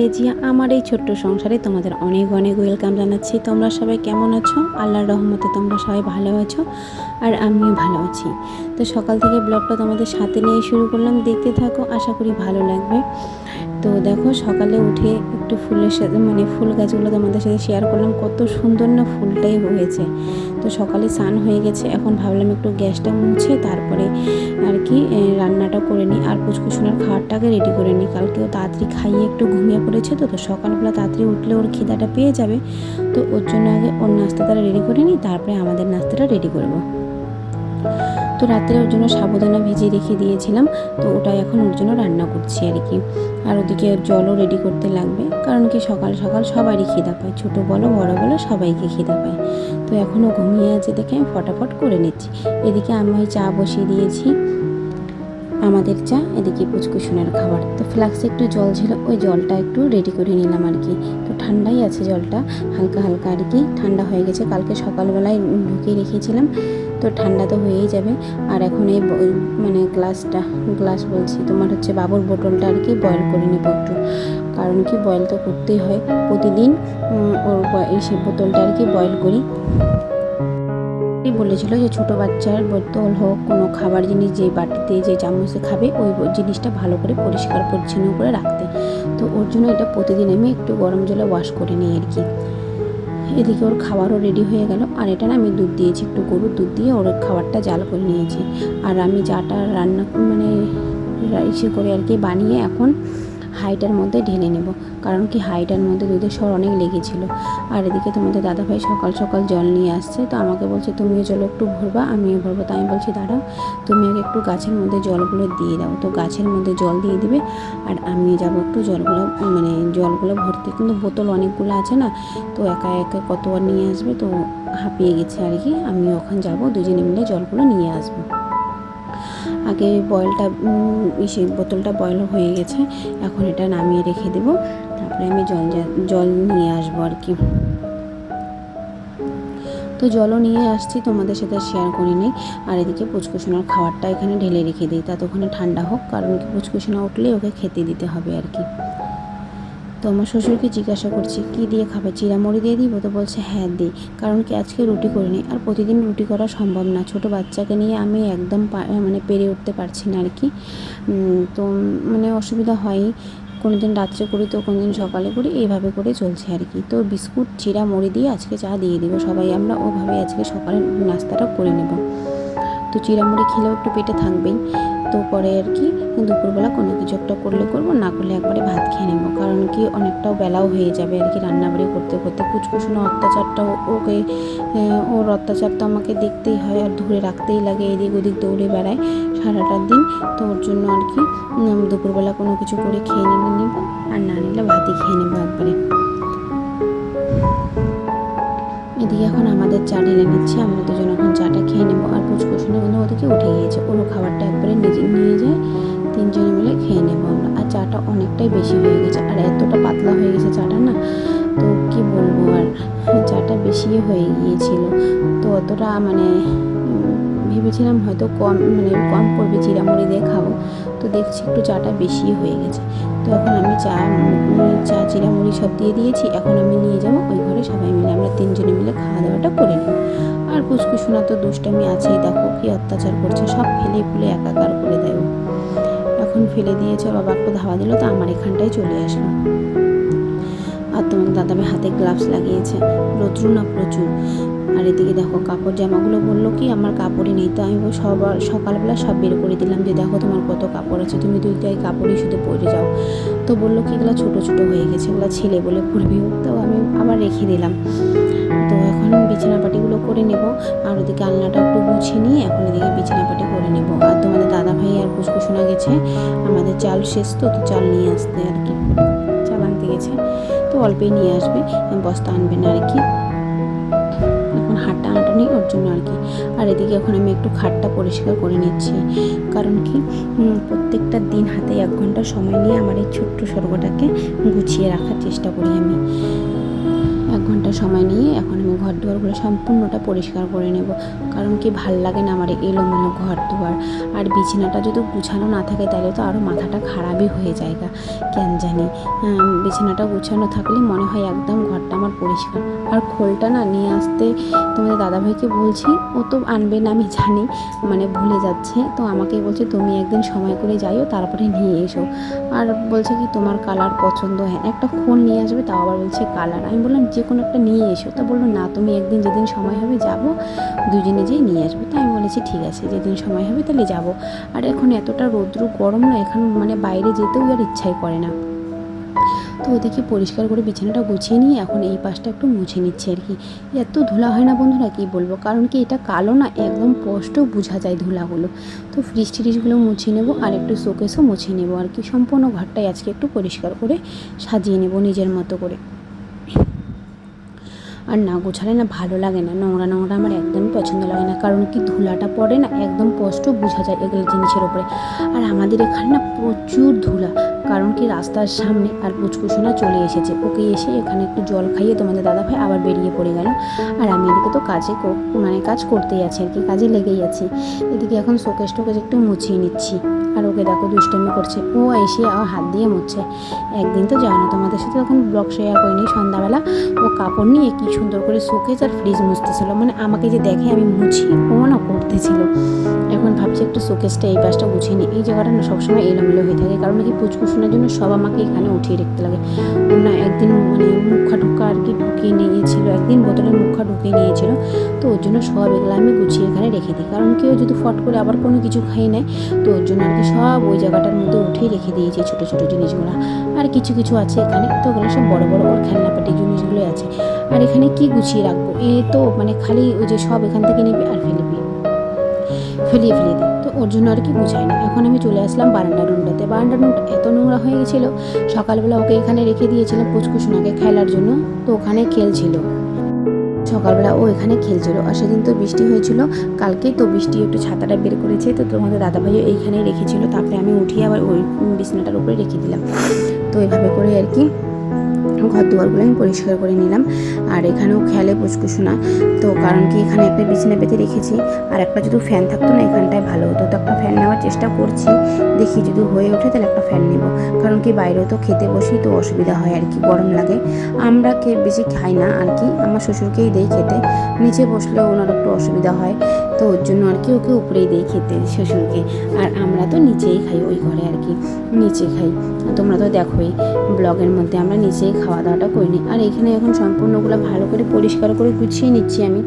রেজিয়া আমার এই ছোট্ট সংসারে তোমাদের অনেক অনেক ওয়েলকাম জানাচ্ছি। তোমরা সবাই কেমন আছো? আল্লাহর রহমতে তোমরা সবাই ভালো আছো আর আমিও ভালো আছি। তো সকাল থেকে ব্লগটা তোমাদের সাথে নিয়ে শুরু করলাম। দেখতে থাকো, আশা করি ভালো লাগবে। তো দেখো, সকালে উঠে একটু ফুলের সাথে মানে ফুল গাছগুলো তোমাদের সাথে শেয়ার করলাম, কত সুন্দর না ফুলটাই হয়েছে। তো সকালে স্নান হয়ে গেছে, এখন ভাবলাম একটু গ্যাসটা মুছে তারপরে আর কি রান্নাটা করে নিই। আর পুচকুসোনার খাবারটাকে রেডি করে নিই। কালকেও তাড়াতাড়ি খাইয়ে একটু ঘুমিয়ে পড়েছে তো তো সকালবেলা তাড়াতাড়ি উঠলে ওর খিদাটা পেয়ে যাবে। তো ওর জন্য আগে ওর নাস্তাটা রেডি করে নিই, তারপরে আমাদের নাস্তাটা রেডি করব। তো রাত্রে ওর জন্য সাবুদানা ভিজিয়ে রেখে দিয়েছিলাম, তো ওটাই এখন ওর জন্য রান্না করছি আর কি। আর ওদিকে জলও রেডি করতে লাগবে, কারণ কি সকাল সকাল সবারই খিদা পায়, ছোটো বলো, বড় বলো, সবাইকে খিদা পায়। তো এখনও ঘুমিয়ে আছে দেখে আমি ফটাফট করে নিচ্ছি। এদিকে আমি ওই চা বসিয়ে দিয়েছি, আমাদের চা, এদিকে পুচকুসোনার খাবার। তো ফ্লাক্সে একটু জল ছিল, ওই জলটা একটু রেডি করে নিলাম আর কি। ঠান্ডাই আছে জলটা, হালকা হালকা আর কি। ঠান্ডা হয়ে গেছে, কালকে সকালবেলায় ঢুকিয়ে রেখেছিলাম। তো ঠান্ডা তো হয়েই যাবে। আর এখন এই মানে গ্লাসটা, গ্লাস বলছি, তোমার হচ্ছে বাবুর বোতলটা আর কি বয়েল করে নেব একটু। কারণ কি বয়েল তো করতেই হয়। প্রতিদিন ওর সে বোতলটা আর কি বয়েল করি। বলেছিল যে ছোট বাচ্চার বোতল হোক, কোনো খাবার জিনিস যে বাটিতে যে চামচে খাবে, ওই জিনিসটা ভালো করে পরিষ্কার পরিচ্ছন্ন করে রাখতে। তো ওর জন্য এটা প্রতিদিন আমি একটু গরম জলে ওয়াশ করে নিই আর কি। এদিকে ওর খাবারও রেডি হয়ে গেল। আর এটা না আমি দুধ দিয়েছি, একটু গরুর দুধ দিয়ে ওর খাবারটা জাল করে নিয়েছি। আর আমি চাটা রান্না মানে ইসে করে আর কি বানিয়ে এখন হাইটার মধ্যে ঢেলে নেব। কারণ কি হাইটার মধ্যে দুধের স্বর অনেক লেগেছিলো। আর এদিকে তোমাদের দাদাভাই সকাল সকাল জল নিয়ে আসছে। তো আমাকে বলছে, তুমিও জল একটু ভরবা, আমিও ভরবো। তাই আমি বলছি, দাঁড়াও, তুমি আগে একটু গাছের মধ্যে জলগুলো দিয়ে দাও। তো গাছের মধ্যে জল দিয়ে দিবে, আর আমিও যাব একটু জলগুলো মানে জলগুলো ভরতে। কিন্তু বোতল অনেকগুলো আছে না, তো একা একা কত আর নিয়ে আসবে? তো হাঁপিয়ে গেছে আর কি। আমিও ওখানে যাব, দুজনে মিলে জলগুলো নিয়ে আসব। আগে বয়েলটা সেই বোতলটা বয়েল হয়ে গেছে। এখন এটা নামিয়ে রেখে দেব। তারপরে আমি জল জল নিয়ে আসব আর কি। তো জলও নিয়ে আসছি, তোমাদের সাথে শেয়ার করে নিই। আর এদিকে পুচকুসোনার খাবারটা এখানে ঢেলে রেখে দিই। তা ওখানে ঠান্ডা হোক, কারণ কি পুচকুসোনা উঠলে ওকে খেতে দিতে হবে আর কি। তো আমার শ্বশুরকে জিজ্ঞাসা করছি, কি দিয়ে খাবে? চিরামুড়ি দিয়ে দিব? তো বলছে হ্যাঁ দিই। কারণ কি আজকে রুটি করে নিই আর প্রতিদিন রুটি করা সম্ভব না। ছোট বাচ্চাকে নিয়ে আমি একদম মানে পেরে উঠতে পারছি না আর কি তো মানে অসুবিধা হয় কোনো দিন রাত্রে করি তো কোনো দিন সকালে করি, এইভাবে করে চলছে আর কি তো বিস্কুট চিরা মুড়ি দিয়ে আজকে চা দিয়ে দিব সবাই, আমরা ওভাবে আজকে সকালে নাস্তাটা করে নেব। তো চিরামুড়ি খেলেও একটু পেটে থাকবেই। তো পরে আর কি দুপুরবেলা কোনো কিছু একটা করলে করব, না করলে একবারে ভাত খেয়ে নেব। কারণ কি অনেকটাও বেলাও হয়ে যাবে আর কি রান্নাবাড়ি করতে করতে। কুচকুচুনো অত্যাচারটা ওকে ওর অত্যাচার তো আমাকে দেখতেই হয় আর ধরে রাখতেই লাগে এদিক ওদিক দৌড়ে বেড়ায় সারাটার দিন। তো ওর জন্য আর কি দুপুরবেলা কোনো কিছু করে খেয়ে নিলে নিব আর না নিলে ভাতই খেয়ে নেব একবারে। এদিকে এখন আমাদের চা ঢেলে নিচ্ছে, আমরা দুজন এখন চাটা খেয়ে নেব। আর পুচকুসুনে কিন্তু ওদিকে উঠে গিয়েছে, ওরও খাবারটা একবারে নিজে নিয়ে যায়। তিনজনে মিলে খেয়ে নেব আমরা। আর চাটা অনেকটাই বেশি হয়ে গেছে আর এতটা পাতলা হয়ে গেছে চাটা না তো কি বলব আর চাটা বেশি হয়ে গিয়েছিল। তো অতটা মানে ভেবেছিলাম হয়তো কম মানে কম পড়বে চিরামুড়ি দিয়ে খাব। তো দেখছি একটু চাটা বেশি হয়ে গেছে। তো এখন আমি চা উম, চা চিরামুড়ি সব দিয়ে দিয়েছি এখন আমি নিয়ে যাব ওই ঘরে সবাই মিলে আমরা তিনজনে মিলে খাওয়া দাওয়াটা করে নিই আর পুচকুসোনা তো দুষ্টামি আছেই দেখো কি অত্যাচার করছে সব ফেলে ফুলে একাকার করে দেয় ও। এখন ফেলে দিয়েছে, বাবা একটু ধাওয়া দিল, তো আমার এখানটায় চলে আসলো আর তোমার দাদাভাই হাতে গ্লাভস লাগিয়েছে রৌদ্র না প্রচুর আর এদিকে দেখো, কাপড় জামাগুলো বলল কি, আমার কাপড়ই নেই। তো আমি সবার, সকালবেলা সব বের করে দিলাম যে, দেখো তোমার কত কাপড় আছে, তুমি দুই গায়ে কাপড়ই শুধু পরে যাও। তো বলল কি, এগুলো ছোটো ছোটো হয়ে গেছে, এগুলো ছেলে বলে পরবিও তো আমি আবার রেখে দিলাম। তো এখন বিছানাপাটিগুলো করে নেব, আর ওদিকে আলনাটা একটু গুছিয়ে নিয়ে এখন এদিকে বিছানাপাটি করে নেব। আর তোমাদের দাদা ভাই আর পুষ্কুসোনা গেছে, আমাদের চাল শেষ তো তো চাল নিয়ে আসতে আর কি, চাল আনতে গেছে। তো অল্পেই নিয়ে আসবে, বস্তা আনবে না আর কি। আঁটানি ওর জন্য আর কি। আর এদিকে এখন আমি একটু খাটটা পরিষ্কার করে নিচ্ছি। কারণ কি প্রত্যেকটা দিন হাতে এক ঘণ্টা সময় নিয়ে আমার এই ছোট্ট স্বর্গটাকে গুছিয়ে রাখার চেষ্টা করি আমি। ঘণ্টা সময় নিয়ে এখন আমি ঘর দুয়ারগুলো সম্পূর্ণটা পরিষ্কার করে নেব। কারণ কি ভালো লাগে না আমার এলোমেলো ঘর দুয়ার আর বিছানাটা যদি গুছানো না থাকে তাহলে তো আরও মাথাটা খারাপই হয়ে যায় গা কেন জানি? বিছানাটা গুছানো থাকলে মনে হয় একদম ঘরটা আমার পরিষ্কার। আর খোলটা না নিয়ে আসতে তোমাদের দাদাভাইকে বলছি, ও তো আনবে না, আমি জানি মানে ভুলে যাচ্ছে। তো আমাকে বলছে, তুমি একদিন সময় করে যাইও, তারপরে নিয়ে এসো। আর বলছে কি, তোমার কালার পছন্দ হ্যাঁ একটা খোল নিয়ে আসবে, তাও আবার বলছে কালার আমি বললাম, যে কোনো একটা নিয়ে এসো তা বলল, না, তুমি একদিন যেদিন সময় হবে যাব দুজনে যেয়ে নিয়ে আসব। তাই আমি বলেছি, ঠিক আছে, যেদিন সময় হবে তাহলে যাব। আর এখন এতটা রৌদ্র গরম না, এখন মানে বাইরে যেতেও আর ইচ্ছাই করে না। তো ওদেরকে পরিষ্কার করে বিছানাটা গুছিয়ে নিয়ে এখন এই পাশটা একটু মুছে নিচ্ছে আর কি। এত ধুলা হয় না বন্ধুরা, কি বলব? কারণ কি এটা কালো না, একদম স্পষ্ট বোঝা যায় ধুলাগুলো। তো ফ্রিজ ট্রিজগুলো মুছে নেব আর একটু শোকেসও মুছে নেব আর কি। সম্পূর্ণ ঘরটাই আজকে একটু পরিষ্কার করে সাজিয়ে নেব নিজের মতো করে। আর না গোছালে না ভালো লাগে না। নোংরা নোংরা আমার একদমই পছন্দ লাগে না। কারণ কি ধুলাটা পড়ে না, একদম স্পষ্ট বোঝা যায় এগুলো জিনিসের ওপরে আর আমাদের এখানে না প্রচুর ধুলা। কারণ কি রাস্তার সামনে আর পুচকুসোনা চলে এসেছে। ওকে এসে এখানে একটু জল খাইয়ে তোমাদের দাদাভাই আবার বেরিয়ে পড়ে গেল। আর আমি এদিকে তো কাজে মানে কাজ করতেই আছি, আর কি কাজে লেগেই আছি। এদিকে এখন শোকেশ টোকেশ একটু মুছিয়ে নিচ্ছি। আর ওকে দেখো দুষ্টামি করছে। ও এসে আবার হাত দিয়ে মুছছে। একদিন তো জানো তোমাদের সাথে তখন ব্লগ শেয়ার করিনি সন্ধ্যাবেলা। ও কাপড় নিয়ে কি সুন্দর করে শোকেজ আর ফ্রিজ মুছতেছিল। মানে আমাকে যে দেখে আমি মুছি, ও না করতেছিল। এখন ভাবছি একটু শোকেসটা এই পাশটা গুছিয়ে নিই। এই জায়গাটা না সবসময় এলোমেলো হয়ে থাকে। কারণ নাকি কি পুচকুশোনার জন্য সব আমাকে এখানে উঠিয়ে রাখতে লাগে। না একদিন মানে মুখা ঢুকা আর কি ঢুকিয়ে নিয়েছিল, একদিন বোতলে মুখা ঢুকিয়ে নিয়েছিল। তো ওর জন্য সব এগুলো আমি গুছিয়ে এখানে রেখে দিই। কারণ কেউ যদি ফট করে আবার কোনো কিছু খাই নেয়, তো ওর জন্য আর কি সব ওই জায়গাটার মধ্যে উঠেই রেখে দিয়েছি ছোটো ছোটো জিনিসগুলো। আর কিছু কিছু আছে এখানে, তো ওগুলো সব বড় বড় ওর খেলনাপাটি জিনিসগুলোই আছে। আর এখানে কি গুছিয়ে রাখব? এ তো মানে খালি ওই যে সব এখান থেকে নেবে আর ফেলবে। ফেলিয়ে ফেলিয়ে দিই ওর জন্য আর কি গুছাই না। এখন আমি চলে আসলাম বারান্দা রুমটাতে। বারান্দা রুমটা এত নোংরা হয়ে গেছিল, সকালবেলা ওকে এখানে রেখে দিয়েছিলাম পুচকুসোনাকে খেলার জন্য, তো ওখানে খেলছিল। সকালবেলা ও এখানে খেলছিল। আর সেদিন তো বৃষ্টি হয়েছিল কালকেই তো বৃষ্টি একটু ছাতাটা বের করেছে, তো তোমাদের দাদাভাইও এইখানেই রেখেছিল। তারপরে আমি উঠিয়ে আবার ওই বিছানাটার উপরে রেখে দিলাম। তো এইভাবে করে আর কি ঘর দুয়ারগুলো আমি পরিষ্কার করে নিলাম। আর এখানেও খেলে পুচকুসোনা তো কারণ কি এখানে একটা বিছানা পেতে রেখেছি, আর একটা যদি ফ্যান থাকতো না এখানটায় ভালো হতো। তো একটা ফ্যান নেওয়ার চেষ্টা করছি, দেখি যদি হয়ে ওঠে তাহলে একটা ফ্যান নেব। কারণ কি বাইরেও তো খেতে বসি তো অসুবিধা হয় আর কি, গরম লাগে। আমরা কে বেশি খাই না আর কি, আমার শ্বশুরকেই দেই খেতে। নিচে বসলেও ওনার একটু অসুবিধা হয়। তো ওর জন্য আর কি ওকে উপরেই দিই খেতে শ্বশুরকে। আর আমরা তো নিচেই খাই ওই ঘরে আর কি, নিচে খাই। তোমরা তো দেখোই, ব্লগের মধ্যে আমরা নিচেই খাওয়া দাওয়াটা করি নিই আর এখানে এখন সম্পূর্ণগুলো ভালো করে পরিষ্কার করে গুছিয়ে নিচ্ছি আমি।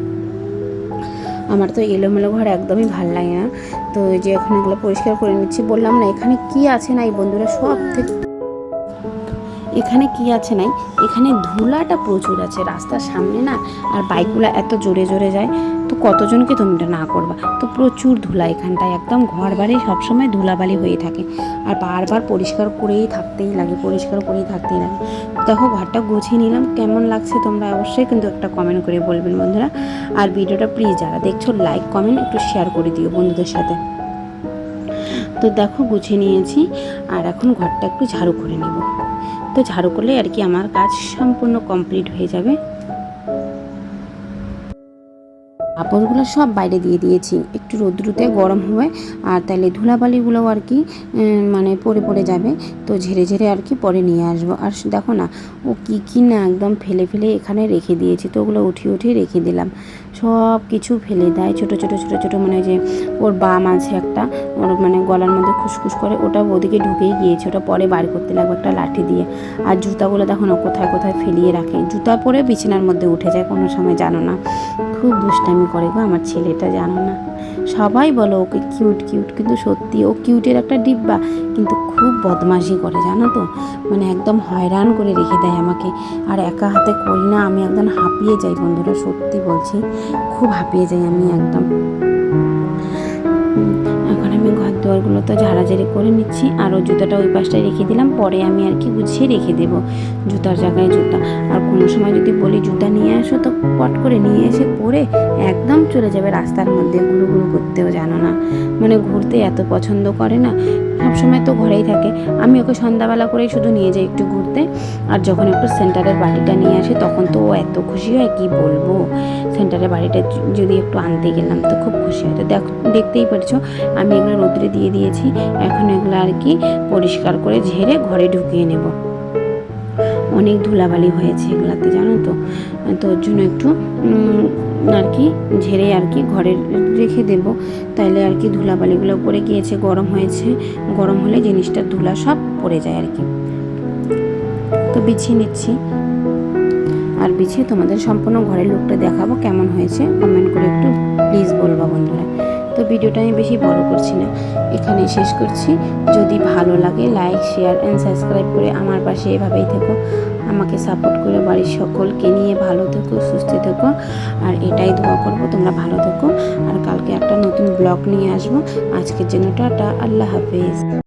আমার তো এলোমেলো ঘর একদমই ভালো লাগে না। তো এই যে এখন এগুলো পরিষ্কার করে নিচ্ছি। বললাম না, এখানে কি আছে না এই বন্ধুরা? সব থেকে এখানে কি আছে নাই? এখানে ধুলাটা প্রচুর আছে। রাস্তার সামনে না, আর বাইকগুলো এত জোরে জোরে যায়। কতজনকে তুমি এটা না করবা? তো প্রচুর ধুলা এখানটায়, একদম ঘর বাড়ি সবসময় ধুলাবালি হয়ে থাকে। আর বারবার পরিষ্কার করেই থাকতেই লাগে, পরিষ্কার করেই থাকতেই লাগে। দেখো, ঘরটা গুছিয়ে নিলাম। কেমন লাগছে তোমরা অবশ্যই কিন্তু একটা কমেন্ট করে বলবেন বন্ধুরা। আর ভিডিওটা প্লিজ যারা দেখছ লাইক কমেন্ট একটু শেয়ার করে দিও বন্ধুদের সাথে। তো দেখো, গুছিয়ে নিয়েছি। আর এখন ঘরটা একটু ঝাড়ু করে নেব। তো ঝাড়ু করলে আর কি আমার কাজ সম্পূর্ণ কমপ্লিট হয়ে যাবে। কাপড়গুলো সব বাইরে দিয়ে দিয়েছি। একটু রোদ্রুতে গরম হবে, আর তাহলে ধুলাবালিগুলোও আর কি মানে পড়ে পড়ে যাবে, তো ঝেড়ে ঝেড়ে আর কি পরে নিয়ে আসব। আর দেখো না, ও কি কি না একদম ফেলে ফেলে এখানে রেখে দিয়েছি, তো ওগুলো উঠিয়ে উঠিয়ে রেখে দিলাম। সব কিছু ফেলে দেয়, ছোট ছোট ছোট ছোট মানে যে ওর বাম আছে একটা, ওর মানে গলার মধ্যে খুসখুস করে, ওটা ওদিকে ঢুকেই গিয়েছে, ওটা পরে বার করতে লাগবে একটা লাঠি দিয়ে। আর জুতাগুলো দেখো না, কোথায় কোথায় ফেলিয়ে রাখে। জুতা পরে বিছানার মধ্যে উঠে যায়, কোনো সময় জানো না। খুব দুষ্টামি করে গো, আমার ছেলেটা জানো না। সবাই বলো ওকে কিউট কিউট কিন্তু সত্যি ও কিউটের একটা ডিব্বা, কিন্তু খুব বদমাশি করে জানো তো। মানে একদম হয়রান করে রেখে দেয় আমাকে। আর একা হাতে করি না, আমি একদম হাঁপিয়ে যাই বন্ধুরা, সত্যি বলছি। খুব হাঁপিয়ে যাই আমি একদম। আমি ঘর দোয়ারগুলো তো ঝাড়াঝাড়ি করে নিচ্ছি, আর ও জুতাটা ওই পাশটায় রেখে দিলাম, পরে আমি আর কি গুছিয়ে রেখে দেবো জুতার জায়গায় জুতা। আর কোনো সময় যদি বলি জুতা নিয়ে আসো, তো পট করে নিয়ে এসে পরে একদম চলে যাবে রাস্তার মধ্যে গুরু গুরু করতেও জানো না। মানে ঘুরতে এত পছন্দ করে না সবসময় তো ঘরেই থাকে। আমি ওকে সন্ধ্যাবেলা করেই শুধু নিয়ে যাই একটু ঘুরতে। আর যখন একটু সেন্টারের বাড়িটা নিয়ে আসে, তখন তো ও এত খুশি হয়, কি বলব? সেন্টারের বাড়িটা যদি একটু আনতে গেলাম তো খুব খুশি হয়। তো দেখ, দেখতেই পারছ, আমি এগুলো রোদ্রে দিয়ে দিয়েছি। এখন এগুলো আর কি পরিষ্কার করে ঝেড়ে ঘরে ঢুকিয়ে নেব। অনেক ধুলাবালি হয়েছে এগুলাতে, জানো তো? তোর জন্য একটু আর কি, ঝেড়ে আর কি ঘরে রেখে দেব। তাইলে আর কি ধুলাবালিগুলো পড়ে গিয়েছে, গরম হয়েছে। গরম হলে জিনিসটা, ধুলা সব পড়ে যায় আর কি। তো বিছিয়ে নিচ্ছি। আর বিছিয়ে তোমাদের সম্পূর্ণ ঘরের লুকটা দেখাবো কেমন হয়েছে। কমেন্ট করে একটু ভিডিওটা আমি বেশি বড় করছি না। এখানেই শেষ করছি। যদি ভালো লাগে লাইক শেয়ার অ্যান্ড সাবস্ক্রাইব করে আমার পাশে এভাবেই থেকো। আমাকে সাপোর্ট করে বাড়ির সকলকে নিয়ে ভালো থেকো, সুস্থ থেকো। আর এটাই দোয়া করব, তোমরা ভালো থেকো। আর কালকে একটা নতুন ব্লগ নিয়ে আসব। আজকের জন্য টাটা, আল্লাহ হাফেজ।